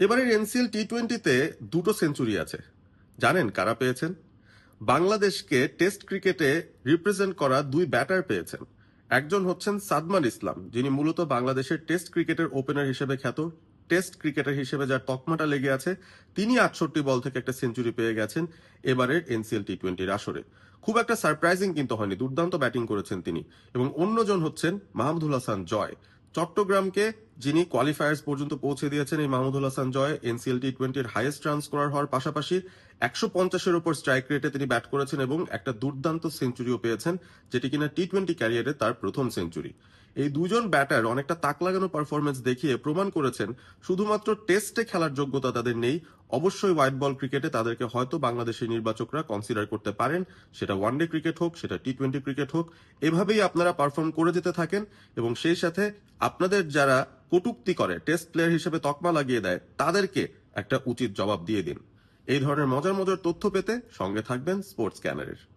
এবারের এনসিএল টি টোয়েন্টিতে দুটো সেঞ্চুরি আছে। জানেন কারা পেয়েছেন? বাংলাদেশকে টেস্ট ক্রিকেটে রিপ্রেজেন্ট করা দুই ব্যাটার পেয়েছেন। একজন হচ্ছেন সাদমান ইসলাম, যিনি মূলত বাংলাদেশের টেস্ট ক্রিকেটের ওপেনার হিসেবে খ্যাত। টেস্ট ক্রিকেটার হিসেবে যার তকমাটা লেগে আছে, তিনি আটষট্টি বল থেকে একটা সেঞ্চুরি পেয়ে গেছেন এবারের এনসিএল টি টোয়েন্টির আসরে। খুব একটা সারপ্রাইজিং কিন্তু হয়নি, দুর্দান্ত ব্যাটিং করেছেন তিনি। এবং অন্যজন হচ্ছেন মাহমুদুল হাসান জয় চট্টগ্রামকে যিনি কোয়ালিফায়ার্স পর্যন্ত পৌঁছে দিয়েছেন এই মাহমুদুল হাসান জয় এনসিএল টি টোয়েন্টির হাইয়েস্ট রান স্কোরার হওয়ার পাশাপাশি একশো পঞ্চাশের উপর স্ট্রাইক রেটে তিনি ব্যাট করেছেন এবং একটা দুর্দান্ত সেঞ্চুরিও পেয়েছেন, যেটি কিনা টি টোয়েন্টি ক্যারিয়ারে তার প্রথম সেঞ্চুরি এই দুজন ব্যাটার অনেকটা তাক লাগানো পারফরমেন্স দেখিয়ে প্রমাণ করেছেন, শুধুমাত্র টেস্টে খেলার যোগ্যতা তাদের নেই, অবশ্যই হোয়াইট বল ক্রিকেটে তাদেরকে হয়তো বাংলাদেশের নির্বাচকরা কনসিডার করতে পারেন, সেটা ওয়ানডে ক্রিকেট হোক, সেটা টি টোয়েন্টি ক্রিকেট হোক, এভাবেই আপনারা পারফর্ম করে যেতে থাকেন এবং সেই সাথে আপনাদের যারা কটুক্তি করে টেস্ট প্লেয়ার হিসেবে তকমা লাগিয়ে দেয়, তাদেরকে একটা উচিত জবাব দিয়ে দিন। এই ধরনের মজার মজার তথ্য পেতে সঙ্গে থাকবেন স্পোর্টস ক্যানারের